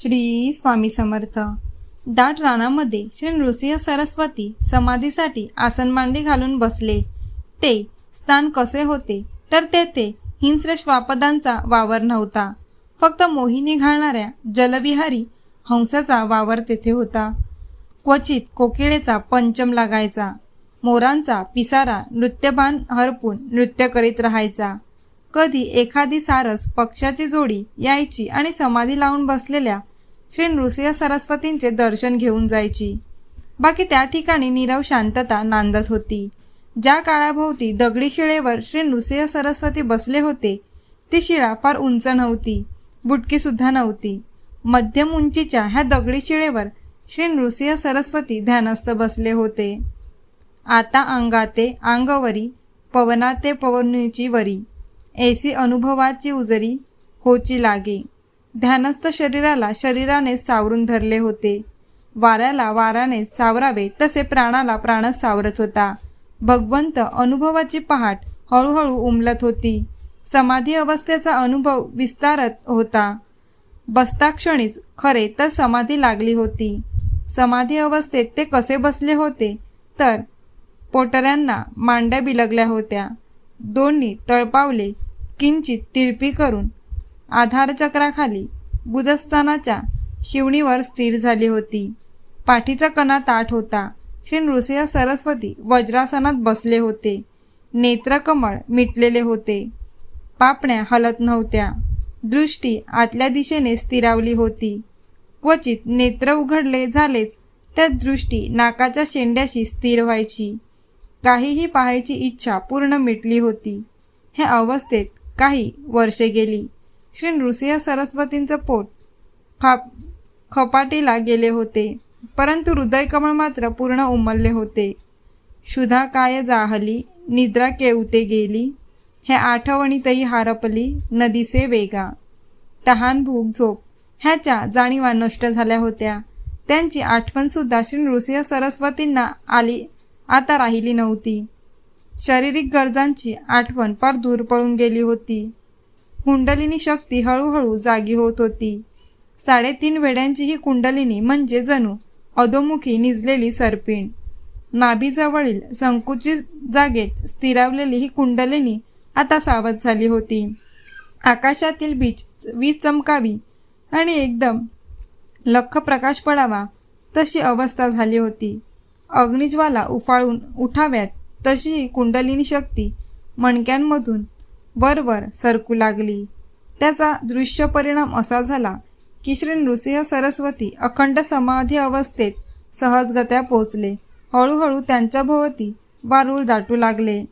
श्री स्वामी समर्थ. दाट रानामध्ये श्री नृसिंह सरस्वती समाधीसाठी आसन मांडी घालून बसले. ते स्थान कसे होते? तर तेथे हिंस्र श्वापदांचा वावर नव्हता. फक्त मोहिनी घालणाऱ्या जलविहारी हंसाचा वावर तेथे होता. क्वचित कोकिळेचा पंचम लागायचा. मोरांचा पिसारा नृत्यबान हरपून नृत्य करीत राहायचा. कधी एखादी सारस पक्षाची जोडी यायची आणि समाधी लावून बसलेल्या श्री नृसिंह सरस्वतींचे दर्शन घेऊन जायची. बाकी त्या ठिकाणी नीरव शांतता नांदत होती. ज्या काळाभोवती दगडी शिळेवर श्री नृसिंह सरस्वती बसले होते ती शिळा फार उंच नव्हती बुटकीसुद्धा नव्हती. मध्यम उंचीच्या ह्या दगडी शिळेवर श्री नृसिंह सरस्वती ध्यानस्थ बसले होते. आता अंगाते अंगवरी पवनाते पवनीची वरी. ऐसी अनुभवाची उजरी होची लागे. ध्यानस्थ शरीराला शरीराने सावरून धरले होते. वाऱ्याला वाराने सावरावे तसे प्राणाला प्राणच सावरत होता. भगवंत अनुभवाची पहाट हळूहळू उमलत होती. समाधी अवस्थेचा अनुभव विस्तारत होता. बसताक्षणीच खरे तर समाधी लागली होती. समाधी अवस्थेत ते कसे बसले होते? तर पोटऱ्यांना मांड्या बिलगल्या होत्या. दोन्ही तळपावले किंचित तिरपी करून आधारचक्राखाली बुधस्थानाच्या शिवणीवर स्थिर झाली होती. पाठीचा कणा ताठ होता. श्री नृसिंह सरस्वती वज्रासनात बसले होते. नेत्रकमळ मिटलेले होते. पापण्या हलत नव्हत्या. दृष्टी आतल्या दिशेने स्थिरावली होती. क्वचित नेत्र उघडले झालेच त्या दृष्टी नाकाच्या शेंड्याशी स्थिर व्हायची. काहीही पाहायची इच्छा पूर्ण मिटली होती. ह्या अवस्थेत काही वर्षे गेली. श्री नृसिंह सरस्वतींचं पोट खाप खपाटीला गेले होते परंतु हृदयकमळ मात्र पूर्ण उमलले होते. क्षुधा काय जाहली? निद्रा केवते गेली हे आठवणीतही हारपली नदीसे वेगा. तहान भूक झोप. ह्याच्या जाणीवा नष्ट झाल्या होत्या. त्यांची आठवणसुद्धा श्री नृसिंह सरस्वतींना आली आता राहिली नव्हती. शारीरिक गरजांची आठवण फार दूर पळून गेली होती. कुंडलिनी शक्ती हळूहळू जागी होत होती. साडेतीन वेड्यांची ही कुंडलिनी म्हणजे जणू अधोमुखी निजलेली सरपिण. नाभीजवळील संकुचित जागेत स्थिरावलेली ही कुंडलिनी आता सावध झाली होती. आकाशातील बीच वीज चमकावी आणि एकदम लख प्रकाश पडावा तशी अवस्था झाली होती. अग्निज्वाला उफाळून उठाव्यात तशी कुंडलिनी शक्ती मणक्यांमधून वरवर सरकू लागली. त्याचा दृश्य परिणाम असा झाला की श्री नृसिंह सरस्वती अखंड समाधी अवस्थेत सहजगत्या पोचले हळूहळू त्यांच्या भोवती वारूळ दाटू लागले.